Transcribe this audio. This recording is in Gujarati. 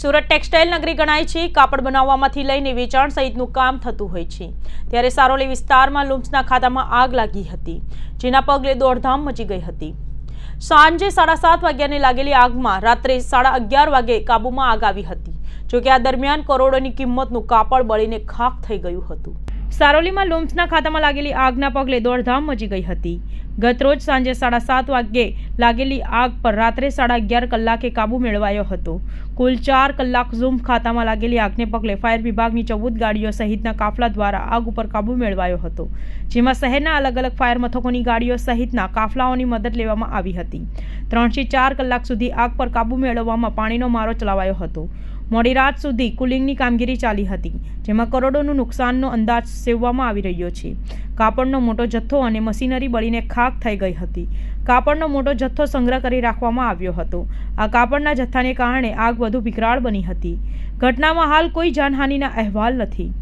સુરત ટેક્સટાઇલ નગરી ગણાય છે, કાપડ બનાવવામાંથી લઈને વેચાણ સહિતનું કામ થતું હોય છે. ત્યારે સારોલી વિસ્તારમાં લુમ્સના ખાતામાં આગ લાગી હતી, જેના પગલે દોડધામ મચી ગઈ હતી. સાંજે સાડા સાત વાગ્યાને લાગેલી આગમાં રાત્રે સાડા અગિયાર વાગે કાબૂમાં આગ આવી હતી જોકે આ દરમિયાન કરોડોની કિંમતનું કાપડ બળીને ખાખ થઈ ગયું હતું. સારોલીમાં લુમ્સના ખાતામાં લાગેલી આગના પગલે દોડધામ મચી ગઈ હતી. ગતરોજ સાંજે સાડા સાત વાગ્યે લાગેલી આગ પર રાત્રે સાડા અગિયાર કલાકે કાબુ મેળવાયો હતો. કુલ ચાર કલાક ઝૂમ ખાતામાં લાગેલી આગને પગલે ફાયર વિભાગની ચૌદ ગાડીઓ સહિતના કાફલા દ્વારા આગ ઉપર કાબુ મેળવાયો હતો, જેમાં શહેરના અલગ અલગ ફાયર મથકોની ગાડીઓ સહિતના કાફલાઓની મદદ લેવામાં આવી હતી. ત્રણથી ચાર કલાક સુધી આગ પર કાબુ મેળવવામાં પાણીનો મારો ચલાવાયો હતો. મોડી રાત સુધી કુલિંગની કામગીરી ચાલી હતી, જેમાં કરોડોનું નુકસાનનો અંદાજ સેવવામાં આવી રહ્યો છે. કાપડનો મોટો જથ્થો અને મશીનરી બળીને ખાક થઈ ગઈ હતી. કાપડનો મોટો જથ્થો સંગ્રહ કરી રાખવામાં આવ્યો હતો. આ કાપડના જથ્થાને કારણે આગ વધુ વિકરાળ બની હતી. ઘટનામાં હાલ કોઈ જાનહાનિના અહેવાલ નથી.